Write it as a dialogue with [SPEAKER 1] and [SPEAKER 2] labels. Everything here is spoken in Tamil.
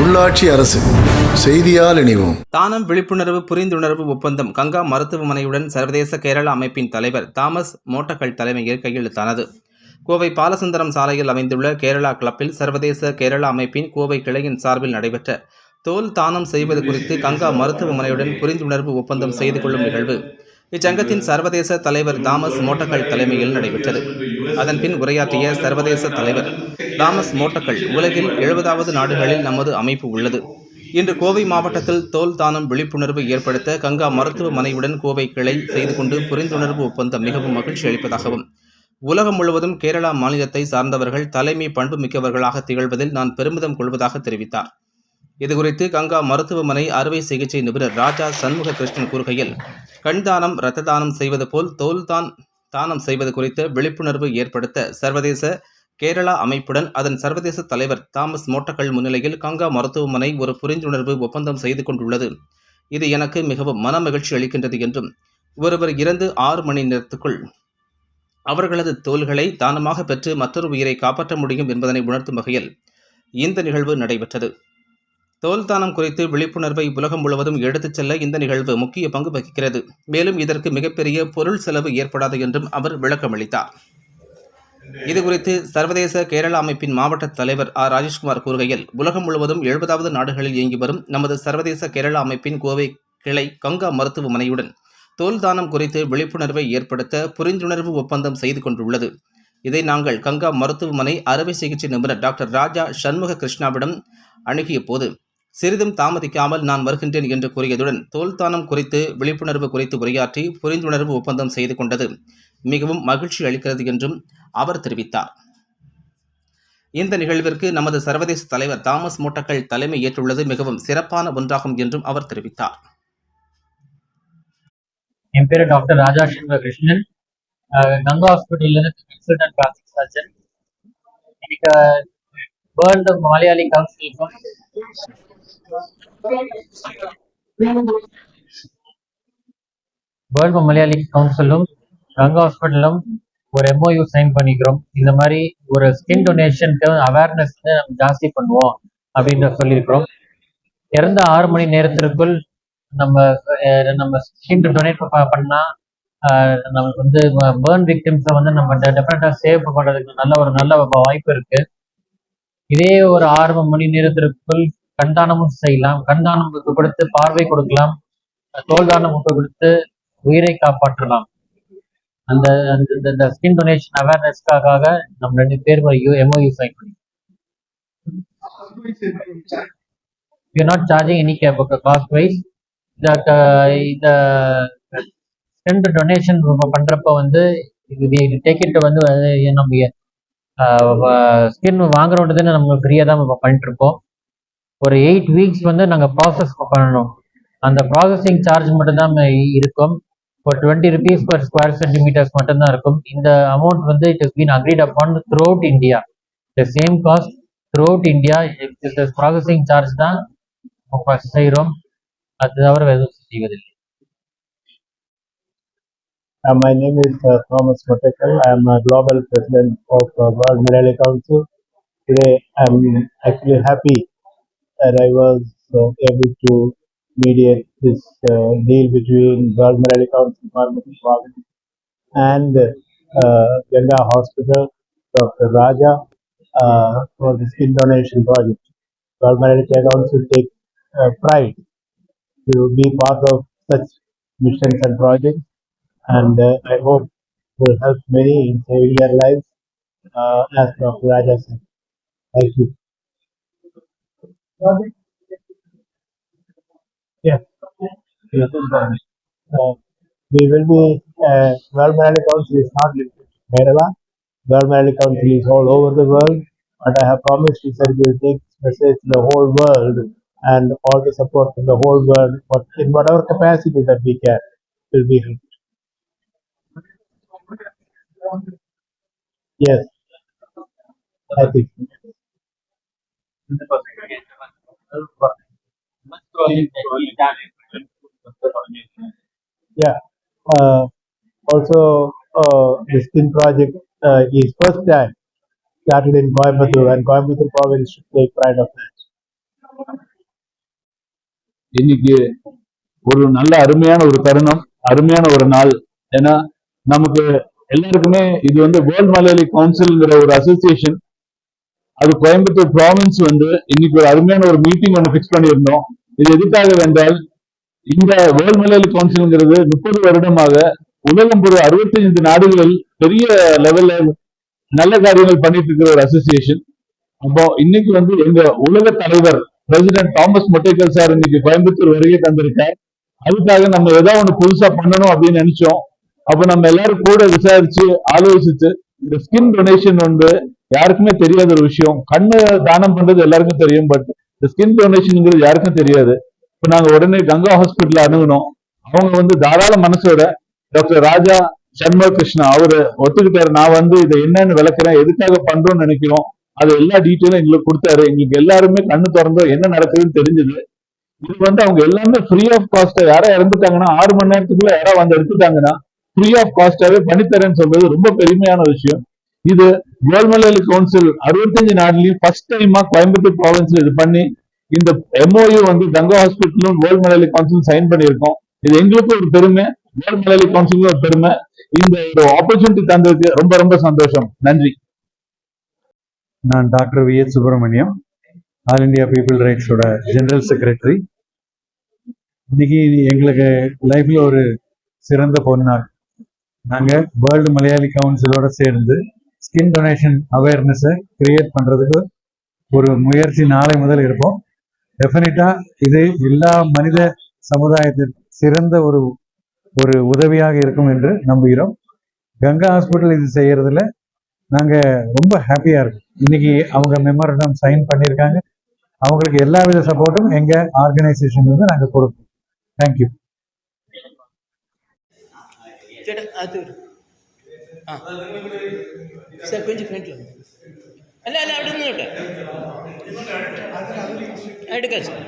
[SPEAKER 1] உள்ளாட்சி அரசு. செய்தியால் இணைவோம்.
[SPEAKER 2] தானம் விழிப்புணர்வு புரிந்துணர்வு ஒப்பந்தம் கங்கா மருத்துவமனையுடன் சர்வதேச கேரள அமைப்பின் தலைவர் தாமஸ் மோட்டகல் தலைமையில் கையெழுத்தானது. கோவை பாலசுந்தரம் சாலையில் அமைந்துள்ள கேரளா கிளப்பில் சர்வதேச கேரள அமைப்பின் கோவை கிளையின் சார்பில் நடைபெற்ற தோல் தானம் செய்வது குறித்து கங்கா மருத்துவமனையுடன் புரிந்துணர்வு ஒப்பந்தம் செய்து கொள்ளும் நிகழ்வு. இச்சங்கத்தின் சர்வதேச தலைவர் தாமஸ் மோட்டக்கல் தலைமையில் நடைபெற்றது. அதன்பின் உரையாற்றிய சர்வதேச தலைவர் தாமஸ் மோட்டக்கல் உலகில் எழுபதாவது நாடுகளில் நமது அமைப்பு உள்ளது. இன்று கோவை மாவட்டத்தில் தோல் தானம் விழிப்புணர்வு ஏற்படுத்த கங்கா மருத்துவமனையுடன் கோவை கிளை செய்து கொண்டு புரிந்துணர்வு ஒப்பந்தம் மிகவும் மகிழ்ச்சி அளிப்பதாகவும் உலகம் முழுவதும் கேரளா மாநிலத்தை சார்ந்தவர்கள் தலைமை பண்பு மிக்கவர்களாக திகழ்வதில் நான் பெருமிதம் கொள்வதாக தெரிவித்தார். இதுகுறித்து கங்கா மருத்துவமனை அறுவை சிகிச்சை நிபுணர் ராஜா சண்முக கிருஷ்ணன் கூறுகையில் கண் தானம் இரத்த தானம் செய்வது போல் தோல் தான் தானம் செய்வது குறித்த விழிப்புணர்வு ஏற்படுத்த சர்வதேச கேரளா அமைப்புடன் அதன் சர்வதேச தலைவர் தாமஸ் மோட்டக்கல் முன்னிலையில் கங்கா மருத்துவமனை ஒரு புரிந்துணர்வு ஒப்பந்தம் செய்து கொண்டுள்ளது. இது எனக்கு மிகவும் மன மகிழ்ச்சி அளிக்கின்றது என்றும் ஒருவர் இறந்து ஆறு மணி நேரத்துக்குள் அவர்களது தோள்களை தானமாக பெற்று மற்றொரு உயிரை காப்பாற்ற முடியும் என்பதனை உணர்த்தும் வகையில் இந்த நிகழ்வு நடைபெற்றது. தோல் தானம் குறித்து விழிப்புணர்வை உலகம் முழுவதும் எடுத்துச் செல்ல இந்த நிகழ்வு முக்கிய பங்கு வகிக்கிறது. மேலும் இதற்கு மிகப்பெரிய பொருள் செலவு ஏற்படாது என்றும் அவர் விளக்கமளித்தார். இதுகுறித்து சர்வதேச கேரள அமைப்பின் மாவட்ட தலைவர் ஆர். ராஜேஷ்குமார் கூறுகையில் உலகம் முழுவதும் எழுபதாவது நாடுகளில் இயங்கி வரும் நமது சர்வதேச கேரள அமைப்பின் கோவை கிளை கங்கா மருத்துவமனையுடன் தோல் தானம் குறித்து விழிப்புணர்வை ஏற்படுத்த புரிந்துணர்வு ஒப்பந்தம் செய்து கொண்டுள்ளது. இதை நாங்கள் கங்கா மருத்துவமனை அறுவை சிகிச்சை நிபுணர் டாக்டர் ராஜா சண்முக கிருஷ்ணாவிடம் அணுகிய போது சிறிதும் தாமதிக்காமல் நான் வருகின்றேன் என்று கூறியதுடன் தோல்தானம் குறித்து விழிப்புணர்வு குறித்து உரையாற்றி புரிந்துணர்வு ஒப்பந்தம் செய்து கொண்டது மிகவும் மகிழ்ச்சி அளிக்கிறது என்றும் அவர் தெரிவித்தார். இந்த நிகழ்விற்கு நமது சர்வதேச தலைவர் தாமஸ் மோட்டக்கல் தலைமை ஏற்றுள்ளது மிகவும் சிறப்பான ஒன்றாகும் என்றும் அவர் தெரிவித்தார்.
[SPEAKER 3] என் பேர் டாக்டர் ராஜா சண்முக கிருஷ்ணன் கங்கா ஹாஸ்பிட்டல்லேருந்து கன்சல்டன்ட் பிளாஸ்டிக் சர்ஜன். இன்னைக்கு வேர்ல்டு மலையாளி கவுன்சிலுக்கும் வேர்ல்ட் மலையாளி கவுன்சிலும் கங்கா ஹாஸ்பிட்டலும் ஒரு எம்ஓயு சைன் பண்ணிக்கிறோம். இந்த மாதிரி ஒரு ஸ்கின் டொனேஷனுக்கு அவேர்னஸ் நம்ம ஜாஸ்தி பண்ணுவோம் அப்படின்ற சொல்லியிருக்கிறோம். இறந்த ஆறு மணி நேரத்திற்குள் நம்ம நம்ம ஸ்கின் டொனேட் பண்ணா ஆஹ் நமக்கு வந்து பேர்ன் விக்டிம்ஸை வந்து நம்ம டெஃபினட்டாக சேவ் பண்ணுறதுக்கு நல்ல ஒரு நல்ல வாய்ப்பு இருக்கு. இதே ஒரு ஆறு மணி நேரத்திற்குள் கண்தானமும் செய்யலாம். கண்தானம் கொடுத்து பார்வை கொடுக்கலாம். தோல்தானம் கொடுத்து உயிரை காப்பாற்றலாம். அந்த அந்த ஸ்கின் டொனேஷன் அவேர்னஸ்க்காக நம்ம ரெண்டு பேர் எம்ஓயு சைன் பண்ணி. You not charging any cost wise இந்த க- இந்த ஸ்கின் டொனேஷன் பண்றப்ப வந்து டேக் வந்து நம்ம uh, ஸ்கின் வாங்குறோன்றது நம்ம ஃப்ரீயாக தான் நம்ம பண்ணிட்டு இருப்போம் ஒரு எயிட் வீக்ஸ் வந்து நாங்கள் ப்ராசஸ் பண்ணணும். அந்த ப்ராசஸிங் சார்ஜ் மட்டும்தான் இருக்கும். ஒரு twenty rupees per square centimeters மட்டும்தான் இருக்கும். இந்த அமௌண்ட் வந்து it is been agreed upon throughout India the same cost throughout India processing charge தான் செய்கிறோம் அது தவிர வேறு எதுவும் செய்வதில்லை.
[SPEAKER 4] Uh, my name is uh, Thomas Motekal. I am a global president of uh, World Malayali Council. Today, I'm actually happy that I was able to mediate this uh, deal between World Malayali Council, Pharmacy and uh, Ganga Hospital, Dr. Raja, uh, for the skin donation project. World Malayali Council take uh, pride to be part of such missions and projects and I hope will help many in saving their lives, uh, as Dr. Raja said. Thank you. Yeah. Uh, we will be, uh, World Malayali Council is not limited to Kerala. World Malayali Council is all over the world, but I have promised you that we will take this message to the whole world and all the support from the whole world, but in whatever capacity that we can, will be helped. Yes, I think. Yeah. Uh, also, uh, the skin project uh, is first time started in Coimbatore, and Coimbatore province should take pride of that.
[SPEAKER 5] இன்னைக்கு ஒரு நல்ல அருமையான ஒரு தருணம் அருமையான ஒரு நாள் ஏன்னா நமக்கு எல்லாருக்குமே இது வந்து வேர்ல்ட் மலையாளி கவுன்சில்ங்கிற ஒரு அசோசியேஷன் அது கோயம்புத்தூர் ப்ராவின்ஸ் வந்து இன்னைக்கு ஒரு அருமையான ஒரு மீட்டிங் ஒன்று ஃபிக்ஸ் பண்ணியிருந்தோம். இது எதுக்காக வென்றால் இந்த வேர்ல்ட் மலையாளி கவுன்சிலுங்கிறது முப்பது வருடமாக உலகம் ஒரு அறுபத்தைந்து நாடுகளில் பெரிய லெவல்ல நல்ல காரியங்கள் பண்ணிட்டு இருக்கிற ஒரு அசோசியேஷன் அப்போ இன்னைக்கு வந்து எங்க உலக தலைவர் பிரசிடென்ட் தாமஸ் மொட்டைக்கல் சார் இன்னைக்கு கோயம்புத்தூர் வருகை தந்திருக்கார். அதுக்காக நம்ம ஏதாவது ஒண்ணு புதுசா பண்ணணும் அப்படின்னு நினைச்சோம். அப்ப நம்ம எல்லாரும் கூட விசாரிச்சு ஆலோசிச்சு இந்த ஸ்கின் டொனேஷன் வந்து யாருக்குமே தெரியாத ஒரு விஷயம். கண்ணு தானம் பண்றது எல்லாருக்கும் தெரியும் பட் இந்த ஸ்கின் டொனேஷனுங்கிறது யாருக்கும் தெரியாது. இப்ப நாங்க உடனே கங்கா ஹாஸ்பிட்டல் அணுகுனோம் அவங்க வந்து தாராள மனசோட டாக்டர் ராஜா சண்முக கிருஷ்ணா அவரு ஒத்துக்கிட்டாரு. நான் வந்து இதை என்னன்னு விளக்குறேன். எதுக்காக பண்றோம்னு நினைக்கிறோம். அது எல்லா டீட்டெயிலும் எங்களுக்கு கொடுத்தாரு. எங்களுக்கு எல்லாருமே கண்ணு திறந்தோம். என்ன நடக்குதுன்னு தெரிஞ்சது. இது வந்து அவங்க எல்லாமே ஃப்ரீ ஆஃப் காஸ்ட் யாரா இறந்துட்டாங்கன்னா ஆறு மணி நேரத்துக்குள்ள யாரா வந்து எடுத்துட்டாங்கன்னா ஃப்ரீ ஆஃப் காஸ்டாவே பண்ணித்தரேன்னு சொல்றது ரொம்ப பெருமையான விஷயம். இது கோல்மலையாளி கவுன்சில் அறுபத்தஞ்சு நாடுலயும் ஃபர்ஸ்ட் டைமா கோயம்புத்தூர் ப்ராவின்ஸ்ல இது பண்ணி இந்த எம்ஓயு வந்து கங்கா ஹாஸ்பிட்டலும் வேர்ல்ட் மலையாளி கவுன்சிலும் சைன் பண்ணியிருக்கோம். இது எங்களுக்கும் ஒரு பெருமை வேர்ல்ட் கவுன்சிலுக்கும் ஒரு பெருமை. இந்த ஒரு ஆப்பர்ச்சுனிட்டி தந்ததுக்கு ரொம்ப ரொம்ப சந்தோஷம். நன்றி.
[SPEAKER 6] நான் doctor V. S Subramaniam all India people ரைட்ஸோட general secretary. இன்னைக்கு எங்களுக்கு லைஃப்ல ஒரு சிறந்த பொன்னாள் நாங்கள் வேர்ல்டு மலையாளி கவுன்சிலோட சேர்ந்து ஸ்கின் டொனேஷன் அவேர்னஸை கிரியேட் பண்ணுறதுக்கு ஒரு முயற்சி நாளை முதல் இருப்போம் டெஃபினட்டாக இது எல்லா மனித சமுதாயத்திற்கு சிறந்த ஒரு ஒரு உதவியாக இருக்கும் என்று நம்புகிறோம். கங்கா ஹாஸ்பிட்டல் இது செய்கிறதுல நாங்கள் ரொம்ப ஹாப்பியாக இருக்கும். இன்னைக்கு அவங்க மெமரண்டம் சைன் பண்ணியிருக்காங்க. அவங்களுக்கு எல்லா வித சப்போர்ட்டும் எங்கள் ஆர்கனைசேஷன் வந்து நாங்கள் கொடுப்போம் தேங்க்யூ
[SPEAKER 7] அது ആ. സാർ കൊഞ്ചം ഫ്രണ്ടിൽ അല്ല അല്ല അവിടെ നിന്ന് കേട്ടെ. എടുക്കാം സാർ